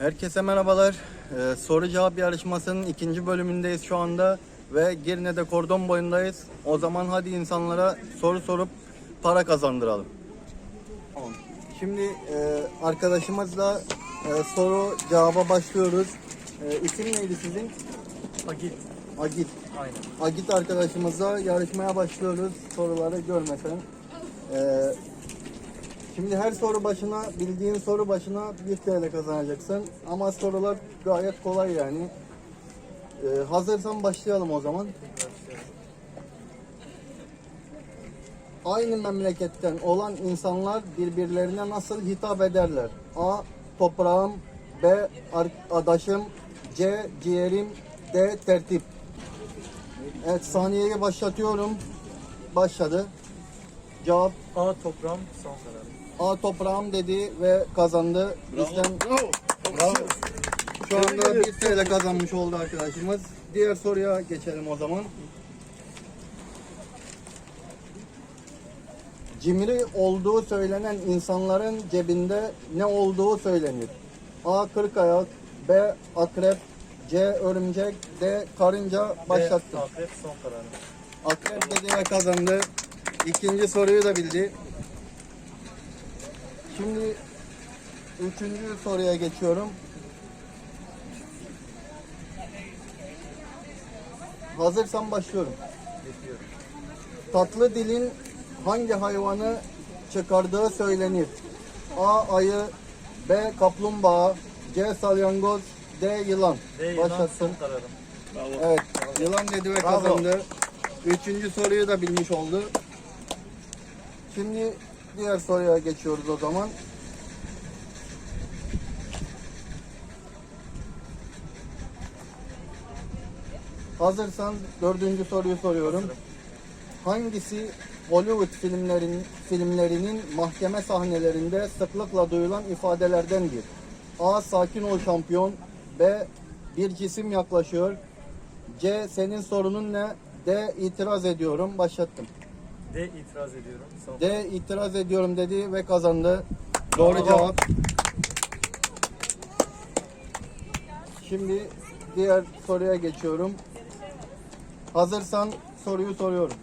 Herkese merhabalar. Ee, soru cevap yarışmasının ikinci bölümündeyiz şu anda ve Girne'de kordon boyundayız. O zaman hadi insanlara soru sorup para kazandıralım. Tamam. Şimdi e, arkadaşımızla e, soru cevaba başlıyoruz. E, isim neydi sizin? Agit. Agit. Aynen. Agit arkadaşımızla yarışmaya başlıyoruz. Soruları görmesen. Ee, şimdi her soru başına, bildiğin soru başına 1 TL kazanacaksın. Ama sorular gayet kolay yani. Ee, hazırsan başlayalım o zaman. Aynı memleketten olan insanlar birbirlerine nasıl hitap ederler? A. Toprağım B. Arkadaşım C. Ciğerim D. Tertip Evet saniyeyi başlatıyorum. Başladı. Cevap A toprağım son kararım. A toprağım dedi ve kazandı. Bizden Bravo. şu anda 1 TL kazanmış oldu arkadaşımız. Diğer soruya geçelim o zaman. Cimri olduğu söylenen insanların cebinde ne olduğu söylenir? A. Kırk ayak B. Akrep C. Örümcek D. Karınca başlattım. B, Akrep son kararım. Akrep dedi ve kazandı. İkinci soruyu da bildi. Şimdi üçüncü soruya geçiyorum. Hazırsan başlıyorum. Tatlı dilin hangi hayvanı çıkardığı söylenir? A. Ayı B. Kaplumbağa C. Salyangoz D. Yılan. D yılan son kararım. Evet, yılan dedi ve Bravo. kazandı. Üçüncü soruyu da bilmiş oldu. Şimdi diğer soruya geçiyoruz o zaman. Hazırsan dördüncü soruyu soruyorum. Hangisi Hollywood filmlerin, filmlerinin mahkeme sahnelerinde sıklıkla duyulan ifadelerdendir? A. Sakin ol şampiyon. B. Bir cisim yaklaşıyor. C. Senin sorunun ne? D. İtiraz ediyorum. Başlattım. D itiraz ediyorum. Son D. itiraz ediyorum dedi ve kazandı. Doğru Bravo. cevap. Şimdi diğer soruya geçiyorum. Hazırsan soruyu soruyorum.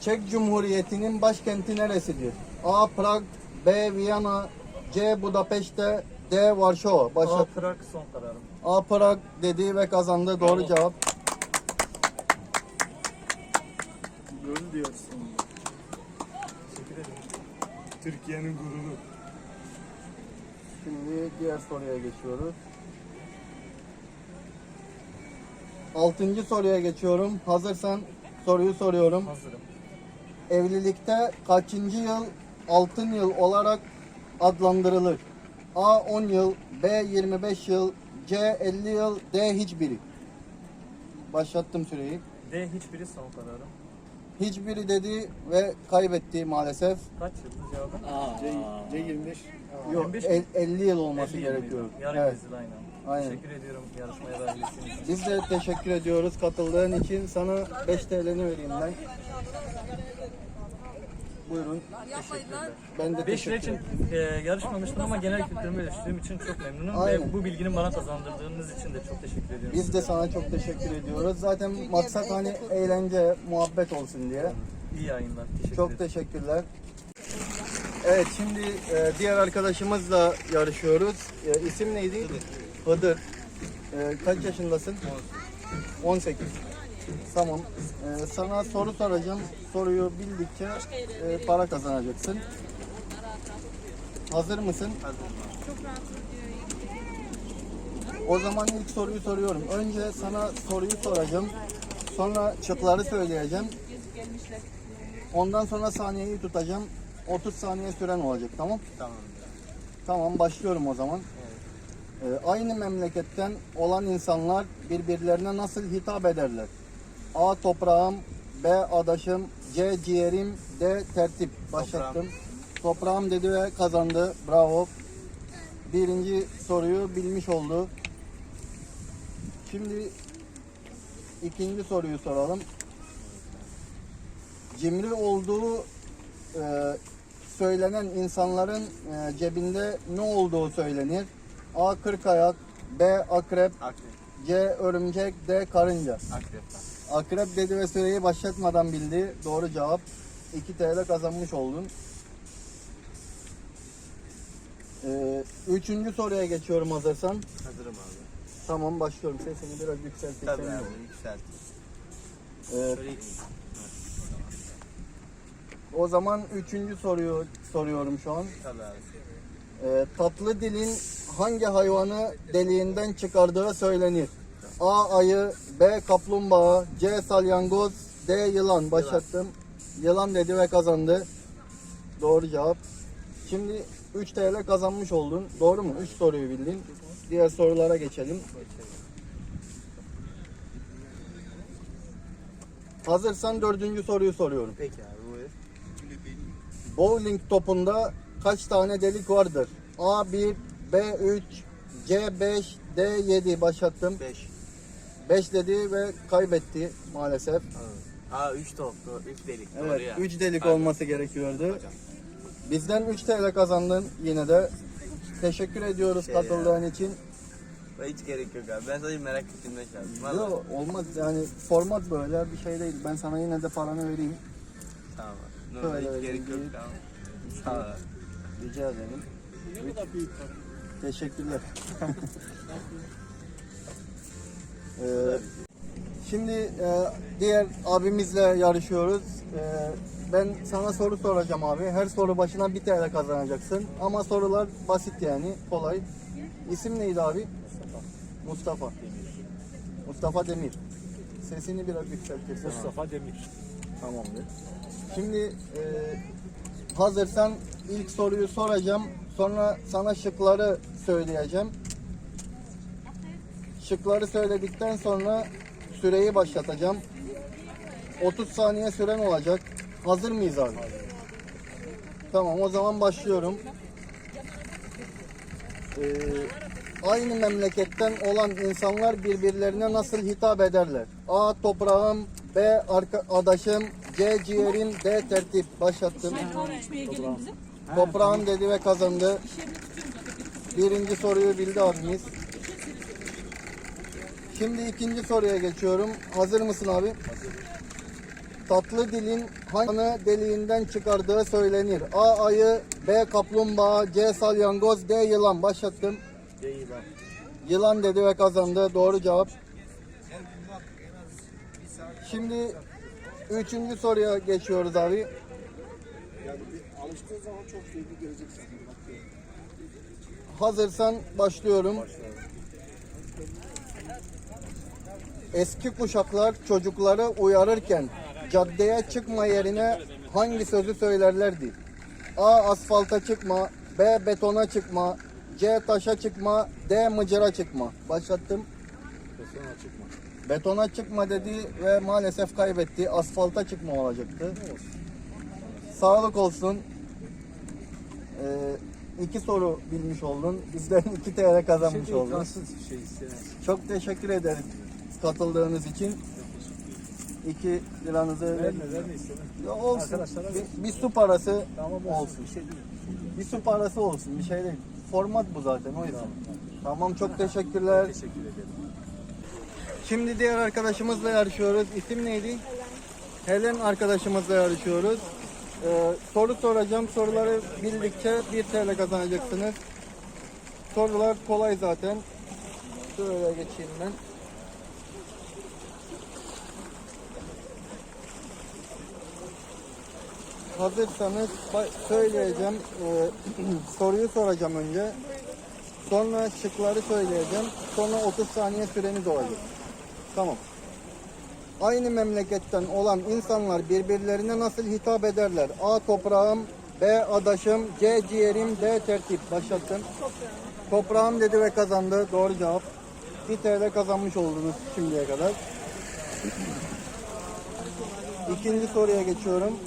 Çek Cumhuriyeti'nin başkenti neresidir? A. Prag B. Viyana C. Budapeşte D. Varşova. A Başlat. Prag son kararım. A. Prag dedi ve kazandı. Doğru cevap. Gol diyorsun. Teşekkür ederim. Türkiye'nin gururu. Şimdi diğer soruya geçiyoruz. Altıncı soruya geçiyorum. Hazırsan soruyu soruyorum. Hazırım. Evlilikte kaçıncı yıl altın yıl olarak adlandırılır? A 10 yıl, B 25 yıl, C 50 yıl, D hiçbiri. Başlattım süreyi. D hiçbiri son kararım. Hiçbiri dedi ve kaybetti maalesef. Kaç yıldı cevabın? C, C25. Yok 25 el- mi? 50 yıl olması 50 yıl gerekiyor. Yarın Evet. evet. aynen. Aynen. Teşekkür ediyorum yarışmaya dahil ettiğiniz için. Biz de teşekkür ediyoruz katıldığın için. Sana 5 TL'ni vereyim ben. Buyurun. Teşekkürler. Ben de 5 lira teşekkür için e, yarışmamıştım ama genel kültürümü ölçtüğüm için çok memnunum Aynen. ve bu bilginin bana kazandırdığınız için de çok teşekkür ediyorum. Biz de sana çok teşekkür ediyoruz. Zaten maksat hani eğlence, muhabbet olsun diye. İyi yayınlar. Teşekkür Çok ederim. teşekkürler. Evet şimdi e, diğer arkadaşımızla yarışıyoruz. E, isim neydi? Hıdır. E, kaç yaşındasın? 18. Tamam. E, sana soru soracağım. Soruyu bildikçe e, para kazanacaksın. Hazır mısın? O zaman ilk soruyu soruyorum. Önce sana soruyu soracağım. Sonra şıkları söyleyeceğim. Ondan sonra saniyeyi tutacağım. 30 saniye süren olacak tamam? Tamam. Tamam başlıyorum o zaman. Ee, aynı memleketten olan insanlar birbirlerine nasıl hitap ederler? A. Toprağım B. Adaşım C. Ciğerim D. Tertip. Başlattım. Toprağım dedi ve kazandı. Bravo. Birinci soruyu bilmiş oldu. Şimdi ikinci soruyu soralım. Cimri olduğu e, söylenen insanların e, cebinde ne olduğu söylenir? A. Kırk ayak B. Akrep Akrep. C. Örümcek D. Karınca Akrep. Akrep dedi ve süreyi başlatmadan bildi. Doğru cevap. 2 TL kazanmış oldun. Ee, üçüncü soruya geçiyorum hazırsan. Hazırım abi. Tamam başlıyorum. Sesini biraz yükseltirsen. Tabii abi yükselt. Söyleyeyim. o zaman üçüncü soruyu soruyorum şu an. Tabii abi. Ee, tatlı dilin hangi hayvanı deliğinden çıkardığı söylenir? A. Ayı B. Kaplumbağa C. Salyangoz D. Yılan. Başlattım. Yılan dedi ve kazandı. Doğru cevap. Şimdi 3 TL kazanmış oldun. Doğru mu? 3 soruyu bildin. Diğer sorulara geçelim. Hazırsan dördüncü soruyu soruyorum. Peki abi buyur. Bowling topunda kaç tane delik vardır? A1, B3, C5, D7 başlattım. 5. 5 dedi ve kaybetti maalesef. Aa 3 toplu, 3 delik. Doğru Evet, ya. 3 delik Aynen. olması gerekiyordu. Hocam. Bizden 3 TL kazandın yine de. Teşekkür ediyoruz Şey katıldığın için. Hiç gerek yok abi. Ben sadece merak ettiğimden şey. Vallahi. Yok olmaz yani format böyle bir şey değil. Ben sana yine de paranı vereyim. Tamam abi. Normal Şöyle hiç gerek yok. bir- Tamam. Sağ ol. Rica ederim. Ne kadar büyük para. Teşekkürler. Ee, şimdi e, diğer abimizle yarışıyoruz. Ee, ben sana soru soracağım abi. Her soru başına bir TL kazanacaksın. Ama sorular basit yani, kolay. İsim neydi abi? Mustafa. Mustafa Demir. Sesini biraz yükseltirsen. abi. Mustafa Demir. Tamamdır. Şimdi e, hazırsan ilk soruyu soracağım. Sonra sana şıkları söyleyeceğim. Şıkları söyledikten sonra süreyi başlatacağım. 30 saniye süren olacak. Hazır mıyız abi? Tamam o zaman başlıyorum. Ee, aynı memleketten olan insanlar birbirlerine nasıl hitap ederler? A. Toprağım B. Arkadaşım C. Ciğerim D. Tertip Başlattım. Toprağım dedi ve kazandı. Birinci soruyu bildi abimiz. Şimdi ikinci soruya geçiyorum. Hazır mısın abi? Tatlı dilin hangi deliğinden çıkardığı söylenir. A. Ayı B. Kaplumbağa C. Salyangoz D. Yılan. Başlattım. Değil lan. Yılan dedi ve kazandı. Doğru cevap. Şimdi üçüncü soruya geçiyoruz abi. Yani alıştığın zaman çok keyifli geleceksin. Hazırsan başlıyorum. Eski kuşaklar çocukları uyarırken caddeye çıkma yerine hangi sözü söylerlerdi? A. Asfalta çıkma B. Betona çıkma C. Taşa çıkma D. Mıcıra çıkma Başlattım. Sonra çıkma. Betona çıkma dedi ve maalesef kaybetti. Asfalta çıkma olacaktı. Sağlık olsun. Ee, iki soru bilmiş oldun. Bizden 2 TL kazanmış Şey oldun. şey. Çok teşekkür ederim katıldığınız için. 2 liranızı Verme verme istemez. Ya olsun. Bir, bir su parası Tamam olsun. Bir şey değil. Bir su parası olsun. Bir şey değil. Format bu zaten o yüzden. Tamam çok teşekkürler. Teşekkür ederim. Şimdi diğer arkadaşımızla yarışıyoruz. İsim neydi? Helen arkadaşımızla yarışıyoruz. Ee, soru soracağım. Soruları bildikçe 1 TL kazanacaksınız. Sorular kolay zaten. Şöyle geçeyim ben. Hazırsanız söyleyeceğim. Ee, soruyu soracağım önce. Sonra şıkları söyleyeceğim. Sonra 30 saniye süreniz olacak. Tamam. Aynı memleketten olan insanlar birbirlerine nasıl hitap ederler? A. Toprağım, B. Adaşım, C. Ciğerim, D. Tertip. Başlattım. Toprağım dedi ve kazandı. Doğru cevap. 1 TL kazanmış oldunuz şimdiye kadar. İkinci soruya geçiyorum.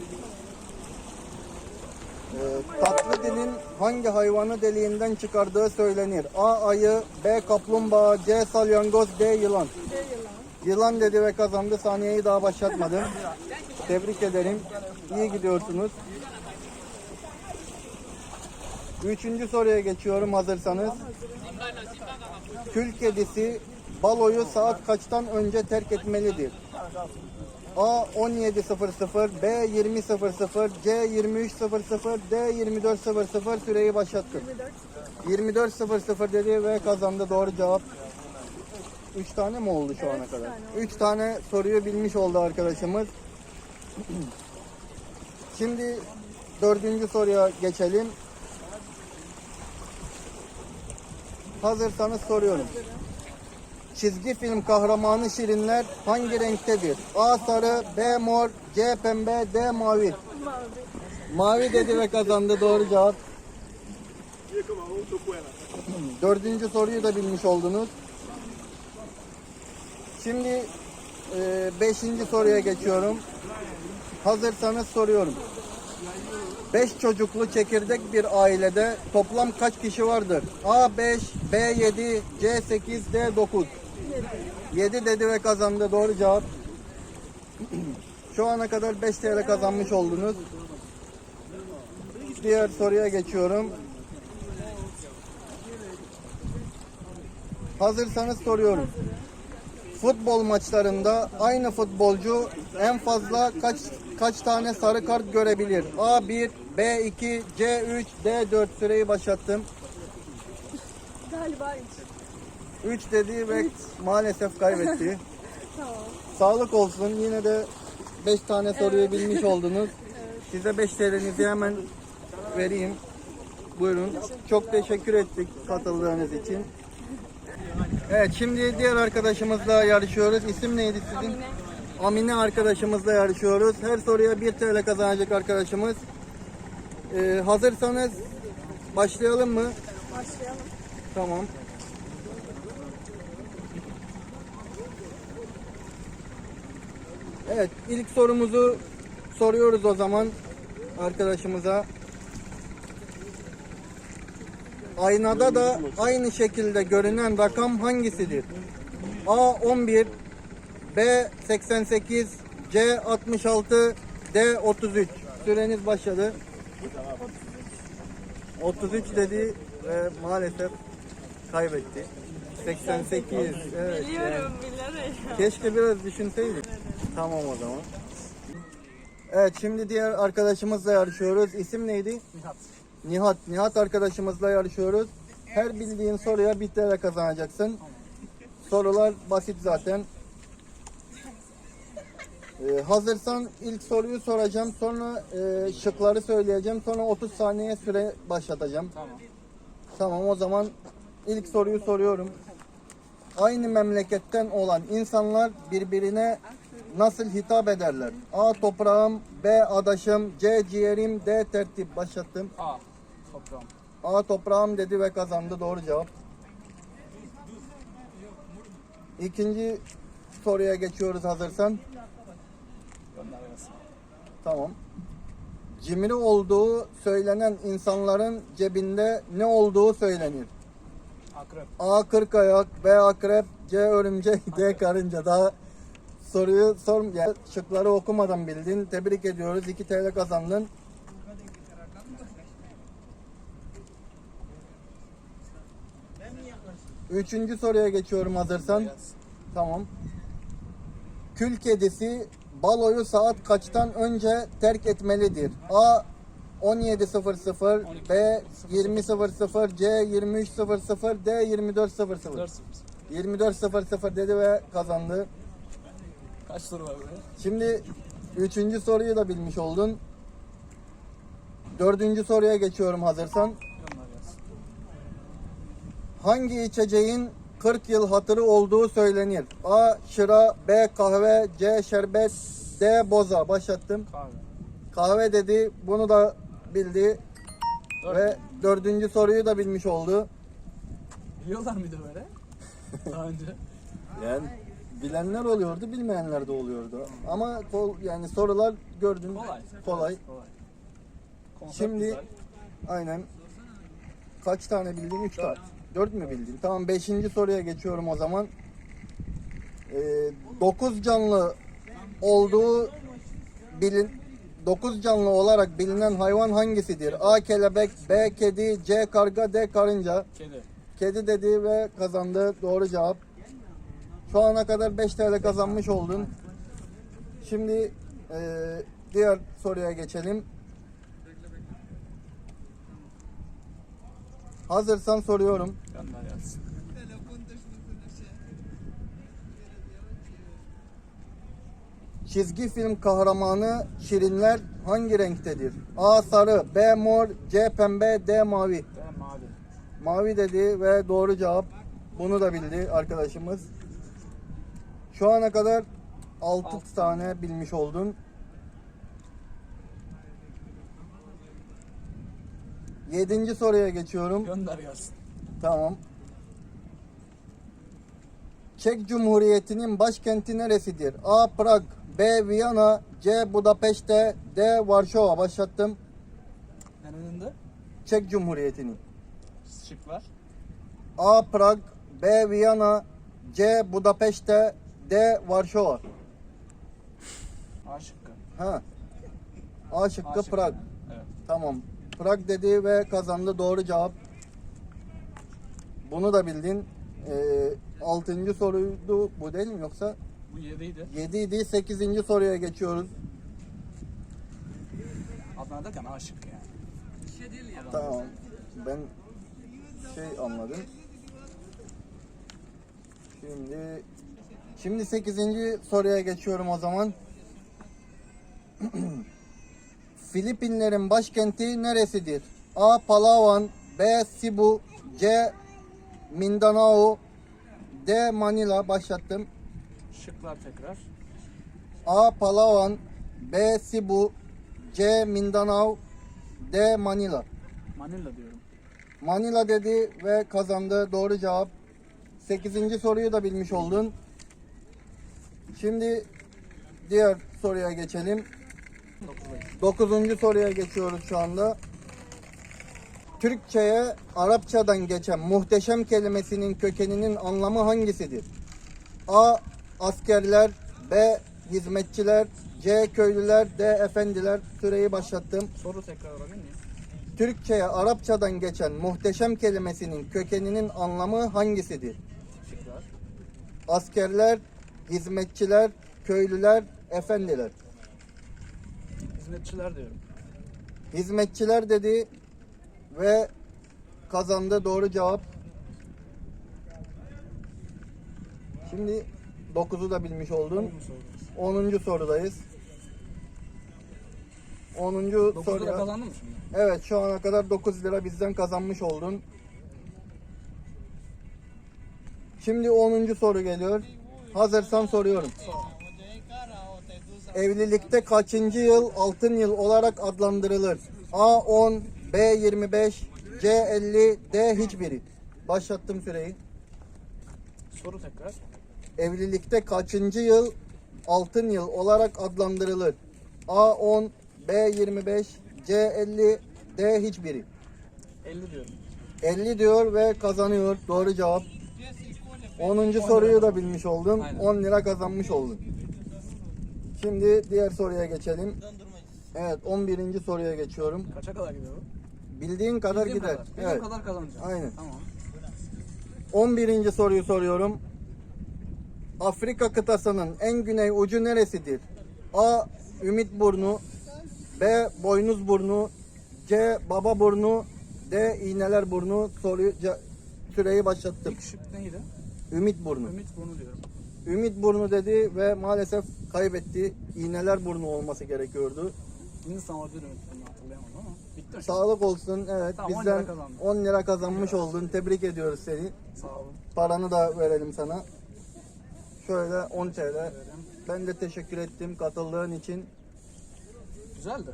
Ee, tatlı dilin hangi hayvanı deliğinden çıkardığı söylenir. A. Ayı, B. Kaplumbağa, C. Salyangoz, D. Yılan. Yılan dedi ve kazandı. Saniyeyi daha başlatmadım. Tebrik ederim. İyi gidiyorsunuz. Üçüncü soruya geçiyorum hazırsanız. Kül kedisi baloyu saat kaçtan önce terk etmelidir? A 17.00, B 20.00, C 23.00, D 24.00 süreyi başlattı. 24.00 dedi ve kazandı doğru cevap. 3 tane mi oldu şu ana kadar? 3 tane soruyu bilmiş oldu arkadaşımız. Şimdi dördüncü soruya geçelim. Hazırsanız soruyorum. Çizgi film kahramanı şirinler hangi renktedir? A sarı, B mor, C pembe, D mavi. Mavi dedi ve kazandı doğru cevap. Dördüncü soruyu da bilmiş oldunuz. Şimdi e, beşinci soruya geçiyorum. Hazırsanız soruyorum. Beş çocuklu çekirdek bir ailede toplam kaç kişi vardır? A 5, B 7, C 8, D 9. 7 dedi ve kazandı. Doğru cevap. Şu ana kadar 5 TL kazanmış oldunuz. Diğer soruya geçiyorum. Hazırsanız soruyorum. Futbol maçlarında aynı futbolcu en fazla kaç kaç tane sarı kart görebilir? A1, B2, C3, D4 süreyi başlattım. Galiba 3. 3 dedi ve maalesef kaybetti. Tamam. Sağlık olsun. Yine de 5 tane soruyu bilmiş oldunuz. Size 5 TL'nizi hemen vereyim. Buyurun. Çok teşekkür ettik katıldığınız için. Evet şimdi diğer arkadaşımızla yarışıyoruz. İsim neydi sizin? Amine. Amine arkadaşımızla yarışıyoruz. Her soruya 1 TL kazanacak arkadaşımız. Ee, hazırsanız başlayalım mı? Başlayalım. Tamam. Evet, ilk sorumuzu soruyoruz o zaman arkadaşımıza. Aynada da aynı şekilde görünen rakam hangisidir? A 11, B 88, C 66, D 33. Süreniz başladı. 33 dedi ve maalesef kaybetti. 88. Evet. Biliyorum, biliyorum. Keşke biraz düşünseydik. Tamam o zaman. Evet şimdi diğer arkadaşımızla yarışıyoruz. İsim neydi? Nihat. Nihat. Nihat arkadaşımızla yarışıyoruz. Her bildiğin soruya bir TL kazanacaksın. Sorular basit zaten. Ee, hazırsan ilk soruyu soracağım. Sonra e, şıkları söyleyeceğim. Sonra 30 saniye süre başlatacağım. Tamam. Tamam o zaman ilk soruyu soruyorum. Aynı memleketten olan insanlar birbirine nasıl hitap ederler? A toprağım, B adaşım, C ciğerim, D tertip. Başlattım. A. Toprağım. A toprağım dedi ve kazandı. Doğru cevap. İkinci soruya geçiyoruz hazırsan. Tamam. Cimri olduğu söylenen insanların cebinde ne olduğu söylenir? Akrep. A 40 ayak, B akrep, C örümcek, D karınca. Daha soruyu sor, yani şıkları okumadan bildin. Tebrik ediyoruz. 2 TL kazandın. Üçüncü soruya geçiyorum hazırsan. Tamam. Kül kedisi baloyu saat kaçtan önce terk etmelidir? A 17.00, B 20.00, C 23.00, D 24.00. 4 24.00 dedi ve kazandı. Kaç soru var böyle? Şimdi üçüncü soruyu da bilmiş oldun. Dördüncü soruya geçiyorum hazırsan. Hangi içeceğin 40 yıl hatırı olduğu söylenir? A. Şıra, B. Kahve, C. Şerbet, D. Boza. Başlattım. Kahve. Kahve dedi. Bunu da bildi. Dört. Ve dördüncü soruyu da bilmiş oldu. Biliyorlar mıydı böyle? Daha önce. Yani bilenler oluyordu, bilmeyenler de oluyordu. Ama kol, yani sorular gördün Kolay. kolay. Şimdi güzel. aynen kaç tane bildin? 3 tane. 4 mü bildin? Tamam 5. soruya geçiyorum o zaman. 9 canlı olduğu bilin dokuz canlı olarak bilinen hayvan hangisidir? A. Kelebek, B. Kedi, C. Karga, D. Karınca. Kedi. Kedi dedi ve kazandı. Doğru cevap. Şu ana kadar 5 TL kazanmış oldun. Şimdi eee, diğer soruya geçelim. Hazırsan soruyorum. Çizgi film kahramanı Şirinler hangi renktedir? A sarı, B mor, C pembe, D mavi. Ben mavi. Mavi dedi ve doğru cevap. Bunu da bildi arkadaşımız. Şu ana kadar 6 Altı tane bilmiş oldun. Yedinci soruya geçiyorum. Gönder gelsin. Tamam. Çek Cumhuriyeti'nin başkenti neresidir? A. Prag, B. Viyana, C. Budapeşte, D. Varşova. Başlattım. En önünde Çek Cumhuriyeti'nin. şıklar. A. Prag, B. Viyana, C. Budapeşte, D. Varşova. A şıkkı. Ha. A şıkkı A şıkkı. Prag. Evet. Tamam. Prag dedi ve kazandı. Doğru cevap. Bunu da bildin. Ee, altıncı soruydu bu değil mi yoksa? Bu 7'ydi. 7 idi. 8. soruya geçiyoruz. Adana derken A şıkkı yani. Tamam. Ben şey anladım. Şimdi şimdi 8. soruya geçiyorum o zaman. Filipinlerin başkenti neresidir? A. Palawan B. Cebu C. Mindanao D. Manila başlattım. Şıklar tekrar. A. Palawan B. Cebu C. Mindanao D. Manila Manila diyorum. Manila dedi ve kazandı. Doğru cevap. 8. soruyu da bilmiş oldun. Şimdi diğer soruya geçelim. 9. soruya geçiyoruz şu anda. Türkçe'ye Arapçadan geçen muhteşem kelimesinin kökeninin anlamı hangisidir? A. Askerler B. Hizmetçiler C. Köylüler D. Efendiler Süreyi başlattım. Soru tekrar alabilir miyim? Türkçe'ye Arapçadan geçen muhteşem kelimesinin kökeninin anlamı hangisidir? Askerler, hizmetçiler, köylüler, efendiler. Hizmetçiler diyorum. Hizmetçiler dedi ve kazandı doğru cevap. Şimdi 9'u da bilmiş oldun. Doğru mu sordunuz? 10. sorudayız. 10. 9'u da soruya. kazandın mı şimdi? Evet şu ana kadar 9 lira bizden kazanmış oldun. Şimdi 10. soru geliyor. Hazırsan soruyorum. Evlilikte kaçıncı yıl altın yıl olarak adlandırılır? A 10, B 25, C 50, D hiçbiri. Başlattım süreyi. Soru tekrar. Evlilikte kaçıncı yıl altın yıl olarak adlandırılır? A 10, B 25, C 50, D hiçbiri. 50 diyorum. 50 diyor ve kazanıyor. Doğru cevap. 10. soruyu da bilmiş oldun. Aynen. 10 lira kazanmış oldun. Şimdi diğer soruya geçelim. Evet 11. soruya geçiyorum. Kaça kadar gidiyor bu? Bildiğin kadar Bildiğim gider. kadar. Evet. kadar kazanacağım. Aynen. Tamam. 11. soruyu soruyorum. Afrika kıtasının en güney ucu neresidir? A. Ümitburnu B. Boynuzburnu C. Bababurnu D. İğnelerburnu soruyu ce- süreyi başlattım. İlk şık neydi? Ümitburnu. Ümit bunu diyorum. Ümitburnu dedi ve maalesef kaybetti. İğnelerburnu olması gerekiyordu. Hindistan olabilir Ümit bunu hatırlayamadım ama. Bitti mi? Sağlık olsun. Evet Tamam, 10 bizden lira kazandın. 10 lira kazanmış oldun. Tebrik ediyoruz seni. Sağ olun. Paranı da verelim sana. Şöyle 10 TL. Ben de teşekkür ettim katıldığın için. Güzeldi.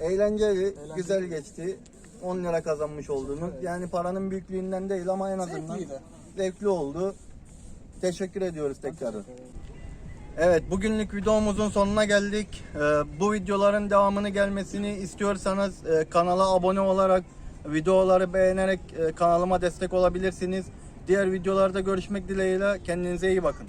Eğlenceli, güzel geçti. 10 lira kazanmış olduğunu. Yani paranın büyüklüğünden değil ama en azından Zevkliydi. Zevkli oldu. Teşekkür ediyoruz tekrar. Evet bugünlük videomuzun sonuna geldik. Ee, bu videoların devamını gelmesini istiyorsanız e, kanala abone olarak videoları beğenerek e, kanalıma destek olabilirsiniz. Diğer videolarda görüşmek dileğiyle kendinize iyi bakın.